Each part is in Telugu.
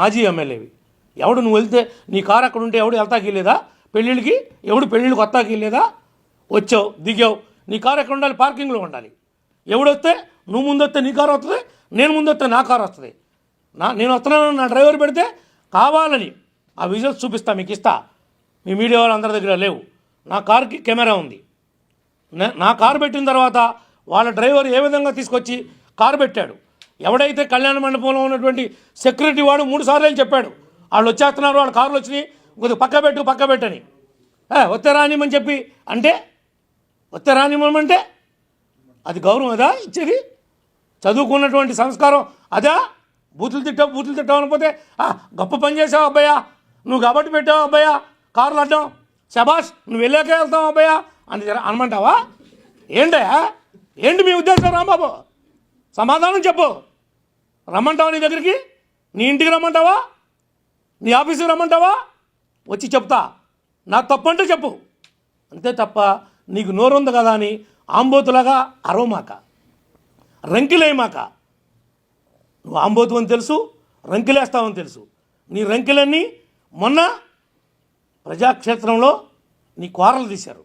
మాజీ ఎమ్మెల్యేవి. ఎవడు నువ్వు వెళ్తే నీ కారు అక్కడ ఉంటే ఎవడు వెళ్తాకి లేదా పెళ్ళిళ్ళకి? ఎవడు పెళ్ళిళ్ళకి వస్తాకి లేదా వచ్చావు దిగావు. నీ కారు ఎక్కడ ఉండాలి? పార్కింగ్లో ఉండాలి. ఎవడొస్తే నువ్వు ముందు వస్తే నీ కారు వస్తుంది నేను ముందు వస్తే నా కారు వస్తుంది. నా నేను వస్తున్నాను? నా డ్రైవర్ పెడితే కావాలని ఆ విజువల్స్ చూపిస్తా మీకు ఇస్తా. మీ మీడియా వాళ్ళందరి దగ్గర లేవు. నా కారుకి కెమెరా ఉంది. నే- నా కారు పెట్టిన తర్వాత వాళ్ళ డ్రైవర్ ఏ విధంగా తీసుకొచ్చి కారు పెట్టాడు? ఎవడైతే కళ్యాణ మండపంలో ఉన్నటువంటి సెక్యూరిటీ వాడు మూడు సార్లు చెప్పాడు. వాళ్ళు వచ్చేస్తున్నారు వాళ్ళ కార్లు వచ్చినాయి. కొద్దిగా పక్క పెట్టు పక్క పెట్టని. ఏ, వస్తే రానిమని చెప్పి అంటే వస్తే రానివ్వమంటే అది గౌరవం అదా ఇచ్చేది? చదువుకున్నటువంటి సంస్కారం అదా? బూతులు తిట్టావు బూతులు తిట్టావు అనకపోతే గొప్ప పని చేసావు అబ్బాయా నువ్వు కాబట్టి పెట్టావు అబ్బాయా కార్లు అడ్డం. శబాష్ నువ్వు వెళ్ళాకే వెళ్తావు అబ్బాయా అని జర- అనమంటావా? ఏంటయా ఏంటి మీ ఉద్దేశం రాంబాబు? సమాధానం చెప్పు. రమ్మంటావా నీ దగ్గరికి? నీ ఇంటికి రమ్మంటావా? నీ ఆఫీసుకి రమ్మంటావా? వచ్చి చెప్తా. నా తప్పంటే చెప్పు. అంతే తప్ప నీకు నోరుంది కదా అని ఆంబోతులాగా అరవమాక. రంకిలేయమాక నువ్వు ఆంబోతు అని తెలుసు రంకిలేస్తావని తెలుసు. నీ రంకిలన్నీ మొన్న ప్రజాక్షేత్రంలో నీ కూరలు తీశారు.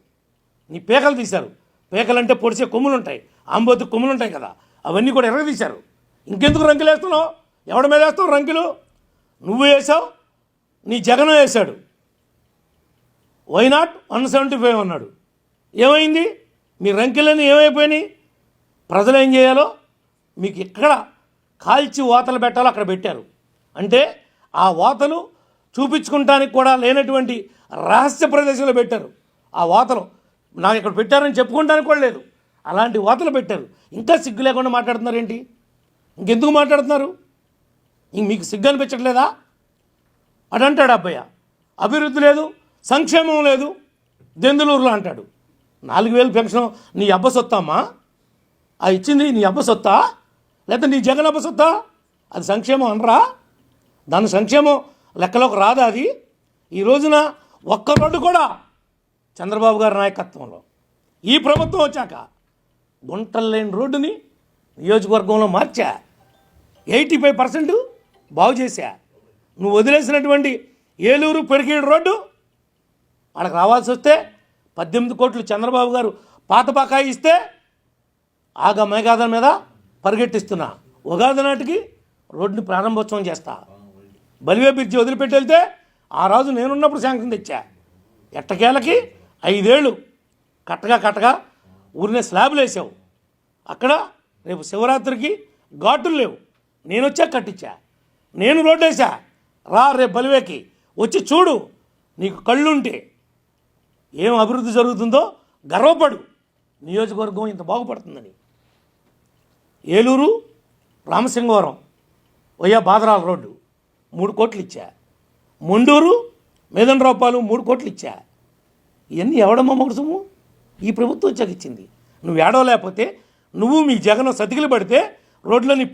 నీ పేకలు తీశారు. పేకలంటే పొడిచే కొమ్ములు ఉంటాయి ఆంబోతు కొమ్ములు ఉంటాయి కదా. అవన్నీ కూడా ఎరగదీశారు ఇంకెందుకు రంకులు వేస్తున్నావు? ఎవడి మీద వేస్తావు రంకిలు నువ్వు వేసావు? నీ జగన్ వేశాడు. Why not one seventy five అన్నాడు. ఏమైంది? మీ రంకిలన్నీ ఏమైపోయినాయి? ప్రజలు ఏం చేయాలో? మీకు ఎక్కడ కాల్చి వాతలు పెట్టాలో అక్కడ పెట్టారు. అంటే ఆ వాతలు చూపించుకుంటానికి కూడా లేనటువంటి రహస్య ప్రదేశంలో పెట్టారు. ఆ వాతలు నాకు ఇక్కడ పెట్టారని చెప్పుకుంటానికి కూడా లేదు. అలాంటి వాతలు పెట్టారు. ఇంకా సిగ్గు లేకుండా మాట్లాడుతున్నారు ఏంటి? ఇంకెందుకు మాట్లాడుతున్నారు? ఇంక మీకు సిగ్గు అనిపించట్లేదా అటు అంటాడు అబ్బయ్య. అభివృద్ధి లేదు సంక్షేమం లేదు. దెందులూరులో అంటాడు. నాలుగు వేలు పెన్షన్ నీ అబ్బ సొత్తమ్మా ఆ ఇచ్చింది నీ అబ్బ సొత్తా? లేకపోతే నీ జగన్ అబ్బ సొత్తా? అది సంక్షేమం అనరా? దాని సంక్షేమం లెక్కలోకి రాదా అది? ఈ రోజున ఒక్క రోడ్డు కూడా చంద్రబాబు గారి నాయకత్వంలో. ఈ ప్రభుత్వం వచ్చాక గుంటలు లేని రోడ్డుని నియోజకవర్గంలో మార్చా. ఎయిటీ ఫైవ్ పర్సెంట్ బాగు చేశా. నువ్వు వదిలేసినటువంటి ఏలూరు పెరిగేడు రోడ్డు వాళ్ళకి రావాల్సి వస్తే పద్దెనిమిది కోట్లు చంద్రబాబు గారు పాత బకాయి ఇస్తే ఆగ మేఘాదం మీద పరిగెట్టిస్తున్నా. ఉగాది నాటికి రోడ్డుని ప్రారంభోత్సవం చేస్తా. బలివే బ్రిడ్జి వదిలిపెట్టి వెళ్తే ఆ రోజు నేనున్నప్పుడు శాంక్షన్ తెచ్చా. ఎట్టకేలకి ఐదేళ్ళు కట్టగా కట్టగా ఊరినే స్లాబ్లు వేసావు అక్కడ రేపు శివరాత్రికి ఘాటులు లేవు. నేను వచ్చా కట్టించా? నేను రోడ్డు వేసా రా రేపు బలివేకి. వచ్చి చూడు నీకు కళ్ళుంటే ఏం అభివృద్ధి జరుగుతుందో గర్వపడు. నియోజకవర్గం ఇంత బాగుపడుతుందని. ఏలూరు రామసింగవరం వయ్యా బాదరాల రోడ్డు మూడు కోట్లు ఇచ్చా మొండూరు మేదనరావుపాలు మూడు కోట్లు ఇచ్చా ఇవన్నీ ఎవడమ్మ మొగసము ఈ ప్రభుత్వం వచ్చాక ఇచ్చింది. నువ్వు ఏడవలేకపోతే నువ్వు మీ జగన్ సతికిలు పడితే రోడ్లని